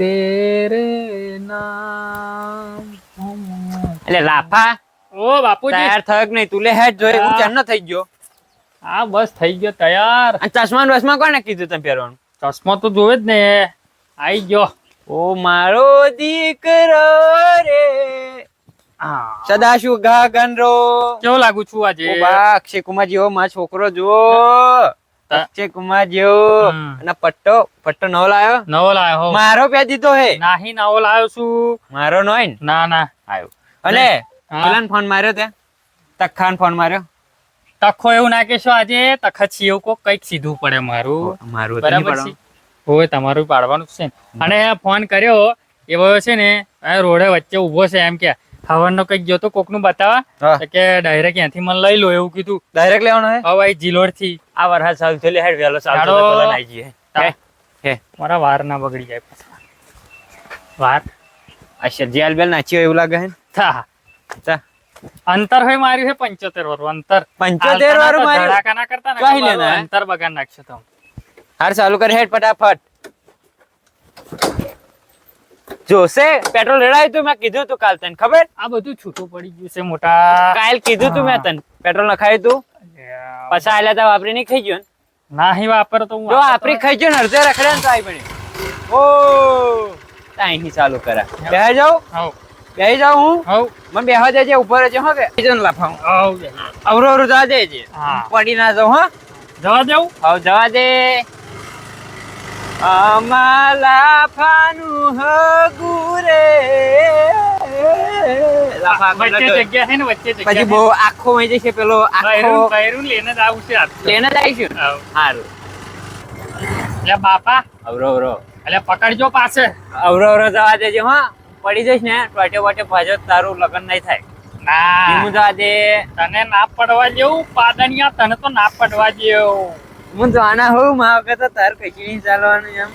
તેરે નામ એટલે રાફા ઓ બાપુજી. તૈયાર થયો કે નહીં તું લે હેડ જોઈ હું હા. થઈ ગયો? હા બસ થઈ ગયો તૈયાર. ચશ્મા ને કોને કીધું તમે પહેરવાનું? ચશ્મા તો જોવે જ ને. આઈ ગયો. ઓ મારો દીકરો રે. હા. સદા શું ગગન રો કેવો લાગુ છું આજે? અક્ષય કુમાર જેવો મારો છોકરો તા- અક્ષય કુમાર જેવો. અને પટ્ટો પટ્ટો નવો લાયો? નવો લાયો હો. મારો પહેરી દીધો હે. નાહી નવો લાયો છું. મારો નો? ને ના. આવ્યો. અને હા. પેલાને ફોન માર્યો તે? તખાન ફોન માર્યો? તખો એવું ના કેશો આજે. તખત છીએ કોક કંઈક સીધું પડે મારું. મારું તો બરાબર છે. હોય તમારું પાડવાનું છે અને ફોન કર્યો એવો છે ને રોડે વચ્ચે ઊભો છે એમ કે હવનનો કંઈક જોતો કોકનું બતાવા. તો કે ડાયરેક્ટ ત્યાંથી મને લઈ લો એવું કીધું. ડાયરેક્ટ લેવાનો હે? હવે જીલોડથી આ વરસાદ ચાલુ થયો હેડ વહેલો ચાલુ. નાઈ જઈએ હે? હે. મારા વાર ના બગડી જાય પાછા. વાર? અચ્છા જેલ બેલ નાચી હોય એવું લાગે હે થા. થા. અંતર હોય માર્યું છે પંચોતેર વાળું અંતર. પંચોતેર વાળું માર્યું. ધડાકા ના કરતા ને કહી લેના, અંતર બગાડ નાખશો તમે હાર ચાલુ કરી હેડ ફટાફટ. જોશે પેટ્રોલ રેડાયું તું મેં કીધું તું કાલ તને ખબર? આ બધું છૂટું પડી ગયું છે મોટા. કાલ કીધું તું મેં તને પેટ્રોલ નખાયું તું? પછી આયલા તા વાપરી નહીં ખાઈ ગયો ને? નાહી વાપર તો જો આપરી ખાઈ ગયો ને અડધે રખડે ને તો આઈ બની ઓ! હી ચાલુ કરા. બે જાઉં? હા બે જાવ હું? હા મને બેહવા દેજે ઉપર જ હો કે. બીજો ને લાફાવું હવ અવરો અવરો જવા દેજે. હા. પડી ના જાવ હા. જવા દેવું? હવે જવા દે. અમાલા ફાનું હગુરે. પછી બહુ આખો વહી જશે પેલો આખો. બૈરું જ આવશે. લઈને જ આવીશું સારું એટલે બાપા. અવરો અવરો. એટલે પકડજો પાસે. અવરો અવરો જવા દેજે હા. પડી જઈશ ને ટોટે વોટે ભાજો તારું લગ્ન નહીં થાય. ના. હું જવા દે. તને ના પડવા જેવું પાદણિયા તને તો ના પડવા જેવું. હું જાના હોઉં માં વગર તો તાર કશી નહીં ચાલવાનું એમ.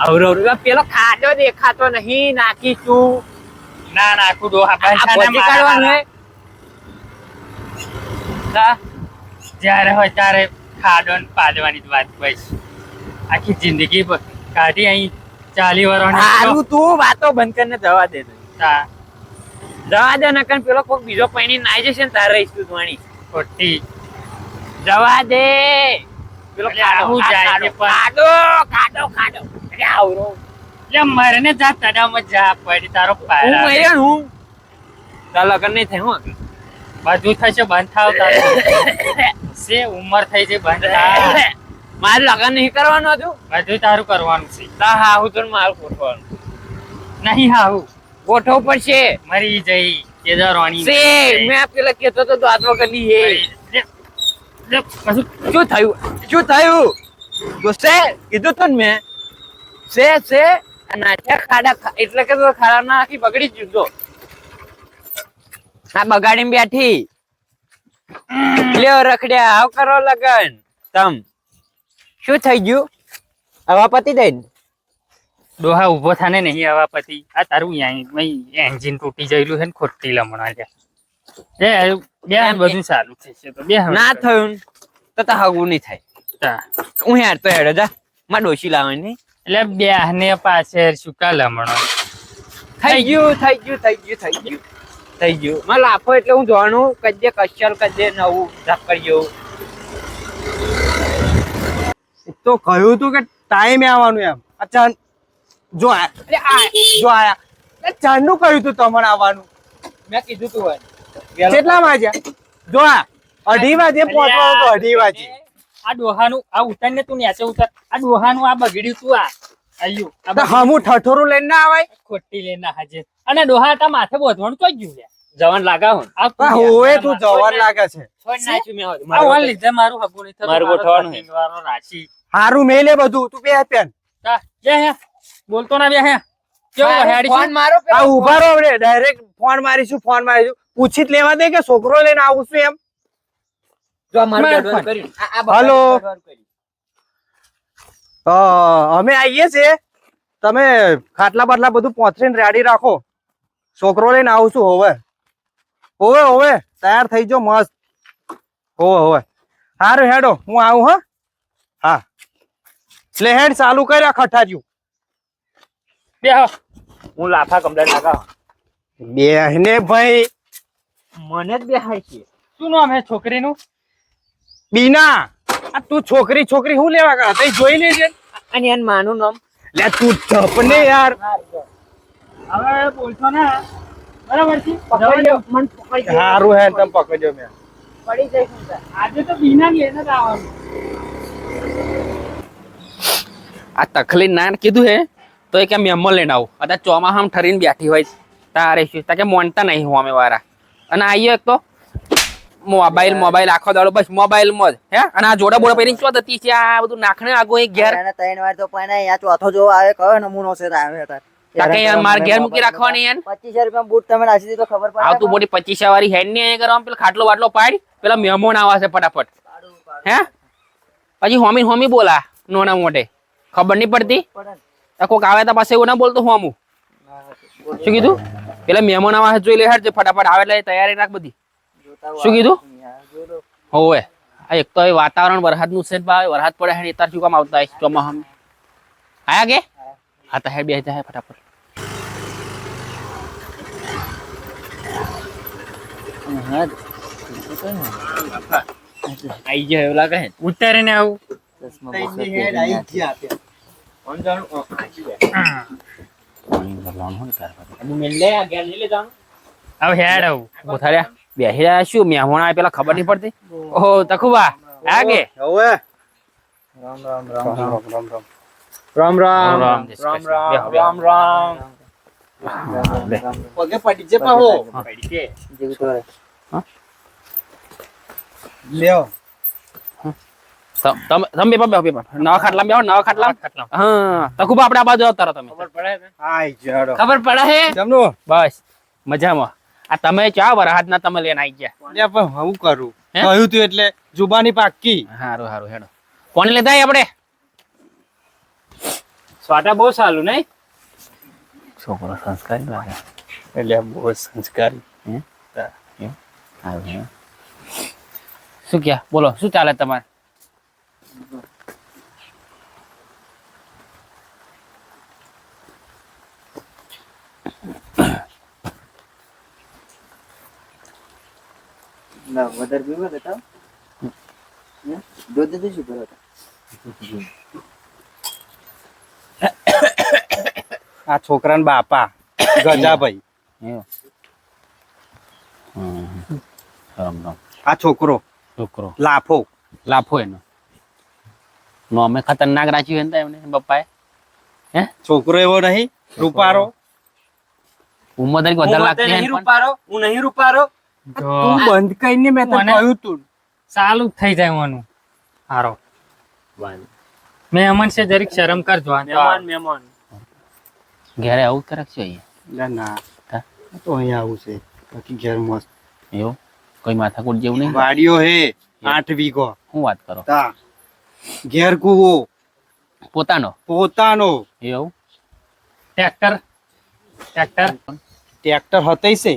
અવરો અવરો પેલો ખાડો દેખાતો નહીં નાખી તું ના નાખું ડોહા આ પૈસાને કાઢવાનું જ્યારે હોય ત્યારે ખાડો ને પાડવાની જ વાત કહીશ આખી જિંદગી કાઢી અહીં ચાલી વર્ષની હારું તું વાતો બંધ કરીને જવા દે જવા દે નકર પેલો કોક બીજો પૈણી નાઈ જશે ને તારે રહીશ તું વાણી ખોટી. જવા દે. પેલો આ જાય છે કાઢો કાઢો અરે આવરો એટલે મરને જા તડા મજા પડી તારો હું મર્યો હું? તાર લગન નહીં થાય હું બધું થશે બંધ થાવ તારો. સે ઉંમર થઈ છે બંધ થાવ. મારે લગન નહીં કરવાનું હતું? બધું તારું કરવાનું છે. તા હા હું તો મારું ગોઠવાનું. નહીં હાહુ. ગોઠવવું પડશે. મરી જઈ કેદારવાણી સે મેં પેલા કેતો તો દાંત વગરની હે. શું થયું? શું થયું? ગુસ્સે કીધું તું ને મેં. સે સે નાચ્યા ખાડા એટલે કે તો ખાડા ના નાખી બગડી જ જતો આ બગાડીને બેઠી. લ્યો રખડ્યા, આવ કરો લગન. તમ. શું થઈ ગયું? હવા પતી દઈ ડોહા ઊભો થાને નહીં હવા પતિ. આ તારું એન્જિન તૂટી જયેલું છે ને ખોટી લમણા છે એ બે બધું સારું થશે તો બે ના થયું તો તો હગું નહીં થાય. હું યાર તો હેડો જા માં ડોશી લાવવાની એટલે બે ને પાસે સુકા લમણો થઈ ગયું થઈ ગયું થઈ ગયું થઈ ગયું. થઈ ગયું. માં લાફો એટલે હું જાણું કદે કશ્યલ કદે નવું જેવું તો કહ્યું તું કે ટાઈમે આવવાનું એમ. અચ્છા જો આ- જો આયા ચાંદનું કહ્યું તું તમારે આવવાનું. મેં કીધું તું હોય કેટલા વાગ્યા? જો આ અઢી વાગે પહોંચવાનું તો અઢી વાગે આ ડોહાનું આ ઉતાર ને તું નીચે ઉતાર. આ ડોહાનું આ બગડ્યું તું આ. આયુ આ હમું ઠઠોરું લઈને ના આવાય? ખોટી લેના હાજે. અને ડોહા તા માથે બોધવાનું તો ગયું લે જવાન લાગા ને આ હોવે તું જવાન લાગે છે. છોડ નાખ્યું મેં હવે. આ વાલ લીધે મારું હગું નહીં થતું. મારું ગોઠવાનું. છે. ધતિંગ હારું મેલે બધું. તું બે પેન. તા, જે હે. બોલતો ના બે હે. કેવો મારો ફોન મારો આ ઊભા રહો રે ડાયરેક્ટ ફોન મારીશું ફોન મારીશું. પૂછી લેવા દે કે છોકરો લઈને આવું છું એમ. હાલો. અમે આવીએ છીએ. તમે ખાટલા બાટલા બધું પહોંચીને રેડી રાખો. છોકરો લઈને આવું છું હોવે. હોવે હોવે. તૈયાર થઈ જો મસ્ત. હોવે હોવે. સારું હેડો. હું આવું હા. હા. એટલે હેડ ચાલુ કર્યા ખઠાર્યું બે હું લાફા કમ્પ્લેટ લાગા બેહને ભાઈ. મને જ બેહાય છે. શું નામ હે છોકરીનું? બીના. આ તું છોકરી છોકરી શું લેવા ગયા? તઈ જોઈ લેજે. અને એન માનું નામ. લે તું ધપને યાર. હવે બોલતો ને? બરાબર છે? પકડી લો મન પકડી લો. હારું હે તમ પકડજો મે. પડી જઈશ આજે તો બીના લઈને જ આવવાનું. આ તકલીફ ના કીધું હે તો એ કે મેમો લઈને આવું. અત્યારે ચોમાસામાં ઠરીને બેઠી હોય તારે શું? તા કે મોનતા નહીં હું અમે વાળા અને આઈએ એક તો મોબાઈલ મોબાઈલ આખો દાડો બસ મોબાઈલમાં જ હે? અને આ જોડા બોડા પહેરીને ચોત હતી છે? આ બધું નાખણે આગો એક ઘેર. અને ત્રણ વાર તો પણ અહીંયા ચોથો જો આવે કયો નમૂનો છે આવે તાર? તા યાર માર ઘેર મૂકી રાખવાની યાર પચીસ રૂપિયા બૂટ તમે નાખી દીધો ખબર પડે? આવતું મોટી પચીસ વાળી હેડ ને અહીં કરવા પેલા ખાટલો વાટલો પાડ પેલા મહેમાન આવા છે ફટાફટ. હે? પછી હોમી હોમી બોલા નોના મોટે ખબર નહીં પડતી. આ કોક આવે તો પાસે એવું ના બોલતો હોમું. શું કીધું? પેલા મહેમાન આવા જોઈ લે હેડ જે ફટાફટ આવે એટલે તૈયારી રાખ બધી. શું કીધું. હોવે આ એક તો એ વાતાવરણ વરસાદનું છે ભાઈ વરસાદ પડે હે તાર શું કામ આવતા હે? ચોમાસામાં આયા કે? હા. તો હે બે જાય ફટાફટ. આઈ જાય એવું લાગે ઉતારીને આવું. ચશ્મા બસ્મા પહેરીને આથી. કોણ જાણું? અ, આઈ જાય. હું મેલ લે આ ઘેર લઈ લે જાણું. હવે હેડ આવું ઉથાર્યા બેસી રહ્યા શું મહેમાન આવે પેલા ખબર નહીં પડતી ઓહો તખુબા આયા કે હવે રામ રામ રામ રામ રામ રામ રામ રામ રામ રામ, રામ. બેહો, બેહો. રામ રામ. પગે પડી છે પાહો પડી છે. જેવું તો. લ્યો તમે તમે પેપર પેપર નવા ખાટલા બેહો નવા ખાટલા. ખાટલા. હા તખુબા આપણે આ બાજુ આવતા રહો તમે. ખબર પડે ને? આઈ જડો ખબર પડે હે? જમનો? બસ મજામાં. આ તમે ચા વરહાદ ના તમે લેન આવી ગયા. લે પણ હું કરું? કહ્યું તું એટલે જુબાની પાક્કી. સારું હારું હેડો. કોને લેતા આપણે? સ્વાટા બહુ સારું નહીં? છોકરો સંસ્કારી લાગે. એટલે બહુ સંસ્કારી. હે. શું ક્યાં? બોલો શું ચાલે તમારે? ના, વધારે પીવો તો. તાવ? દૂધ શું કરો આ છોકરાના બાપા ગજાભાઈ. આ છોકરો. છોકરો. લાફો. લાફો એનો. નો અમે ખતરનાક રાખ્યું એમ એમને હે? છોકરો એવો નહીં રૂપારો. ઉંમર તરીકે વધારે લાગતી. રૂપારો હું નહીં રૂપારો. તું બંધ કરીને મેં તને કહ્યું તું. ચાલુ થઈ જાય વાનું હારો. મેં અમન છે જરીક શરમ કર જો મહેમાન મહેમાન. ઘેરે આવું જ છે અહીંયા? ના. તો અહીંયા આવું છે. બાકી ઘેર મસ્ત. એવું? કોઈ માથાકૂટ જેવું નહીં? વાડીઓ હે આઠ વીઘો. હું વાત કરો? તા. ઘેર કુવો. પોતાનો? પોતાનો. એવું? ટ્રેક્ટર. ટ્રેક્ટર. ટ્રેક્ટર હતઈ છે.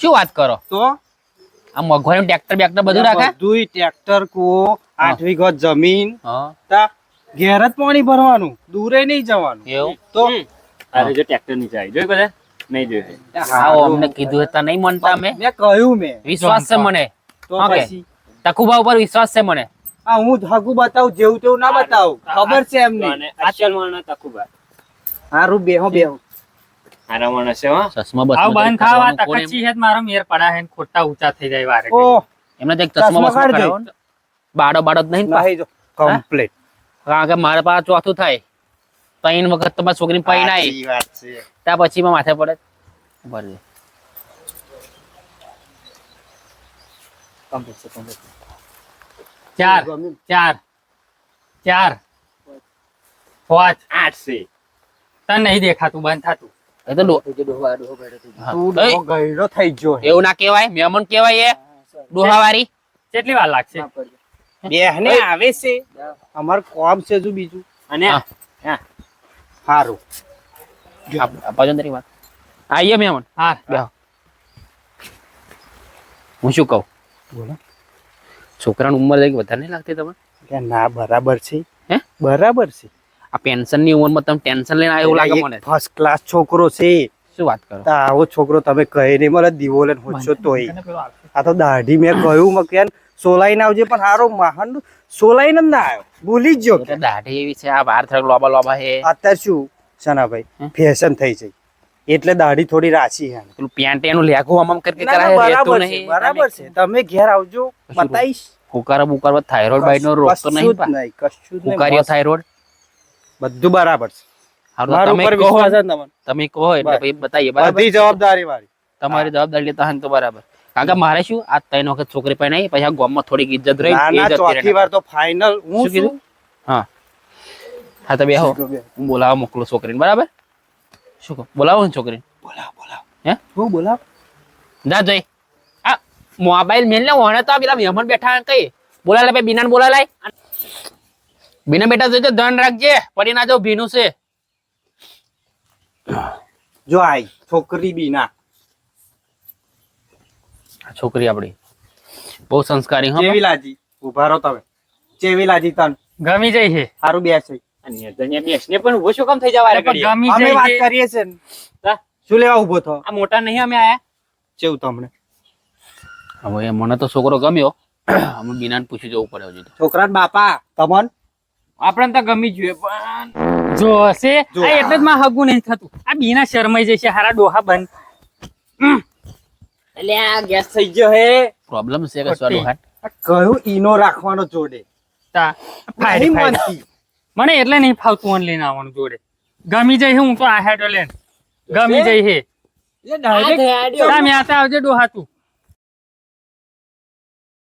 શું વાત કરો? તો? આ મગવાણી ટ્રેક્ટર બેક્ટર બધું રાખે? બધું ટ્રેક્ટર કુવો આઠ વીઘત જમીન હા. તા ઘેર જ પાણી ભરવાનું દૂરે નહીં જવાનું. એવું? તો અરે જો ટ્રેક્ટર નીચે જાય જોઈ બધા? નહીં જોયું આવો અમને કીધું હતા નહીં માનતા અમે. મેં કહ્યું મેં. વિશ્વાસ છે મને. તો પછી? તકુબા ઉપર વિશ્વાસ છે મને. આ હું હગું બતાવું જેવું તેવું ના બતાવું. ખબર છે એમને. તકુબા હારું બેહો બેહો. હારા માણસ છે ચશ્મા બસ આવ બંધ ખાવા તકચી છે મારો મેર પડા હે ખોટા ઊંચા થઈ જાય વારે ઓ એમને એક ચશ્મા ચશ્મા બસમાં કાઢ દે. કરાવો બાડો બાડો જ નહીં નહીં જો કમ્પ્લીટ કારણ કે મારા પાસે ચોથું થાય. ત્રણ વખત તમારી છોકરી વાત છે. ત્યાં પછી માં માથે પડે. છે. ચાર ચાર ચાર પાંચ. આઠ છે. તને નહીં દેખાતું બંધ થાતું. એ તો ડોહા- ડોહો થઈ ગયો. ગયડો થઈ એવું ના કહેવાય મહેમાન કહેવાય એ. હા, કેટલી વાર લાગશે? બેહને આવે છે. અમાર કોમ છે જો બીજું. અને હા. હારું. આપ- આપજો ને તારી વાત. આઈએ મહેમાન હા. બેહો. હું શું કહું? બોલો. છોકરાની ઉંમર વધારે નહીં લાગતી તમે ના બરાબર છે. હે? બરાબર છે. આ પેન્શનની ઉંમરમાં તમે ટેન્શન લઈને આવ્યો લાગે મને? ફર્સ્ટ ક્લાસ છોકરો છે. શું વાત કરો? આવો છોકરો તમે કહે નહીં મને દીવો લઈને હોશો તોય આ તો દાઢી મેં કહ્યું મેં કે સોલાઈને આવજે પણ હારો મહાન સોલાઈને જ ના આવ્યો. ભૂલી જ એટલે દાઢી એવી છે આ બહાર થોડાક લોબા લોબા હે અત્યારે શું? સનાભાઈ ફેશન થઈ છે. એટલે દાઢી થોડી રાશી હે પેલું પેન્ટ એનું લેગું આમ આમ કરી કરાય બરાબર રહેતું છે નહીં. બરાબર છે. તમે ઘેર આવજો બતાઈશ કુકાર બુકાર થાઇરોઇડ બાઈડ નો રોગ તો નહીં જ કશું જ નહીં. થાઇરોઇડ બધું બરાબર છે. તમે કહો ને? તમે કહો એટલે બતાવીએ બધી જવાબદારી મારી તમારી જવાબદારી લેતા હોય તો બરાબર. કાકા મારે શું આ ત્રણ વખત છોકરી પહેણાઈ પછી આ ગામમાં થોડીક ઇજ્જત રહી ના ના ચોથી વાર તો ફાઇનલ હું શું? હા. હા તો બેહો. હું બોલાવો મોકલો છોકરીને બરાબર? શું કહો? બોલાવો ને છોકરીને. બોલાવો બોલાવો. હે? હું બોલાવો? જા જઈ આ મોબાઈલ મેલ ને વણે તો પેલા મહેમાન બેઠા કઈ. બોલા લે બીના બોલા લાય બીના બેટા જોજો ધન રાખજે પડી ના જાવ ભીનું છે. જો આઈ છોકરી બીના. છોકરી આપડી બહુ સંસ્કારી હા. ચેવી લાજી. ઊભા રહો તમે. કેવી લાજી તન. ગમી જાય છે. સારું બેસ બેસને પણ ઊભો શું કામ થઈ જવા અરે ગમી અમે વાત કરીએ છે શું લેવા ઊભો થો? આ મોટા નહીં અમે આયા. ચેવું તમને. હવે મને તો છોકરો ગમ્યો. અમે બીનાને પૂછી જવું પડે હજુ. છોકરા બાપા તમન? આપણે તો ગમી જોઈએ પણ જો હશે આ એટલે જ માં હગું નહીં થતું. આ બીના શરમાઈ જશે હારા ડોહા બંધ એટલે આ ગેસ થઈ ગયો હે. પ્રોબ્લેમ છે કે સ્વાડો હાટ કયો ઈનો રાખવાનો જોડે? તા ફાડી ફાડી. મને એટલે નહીં ફાવતું ઓન લઈને આવવાનું જોડે. ગમી જાય છે હું તો આ હેડો લેન ગમી જાય હે. એટલે ડાયરેક્ટ તમે આવજે ડોહા તું.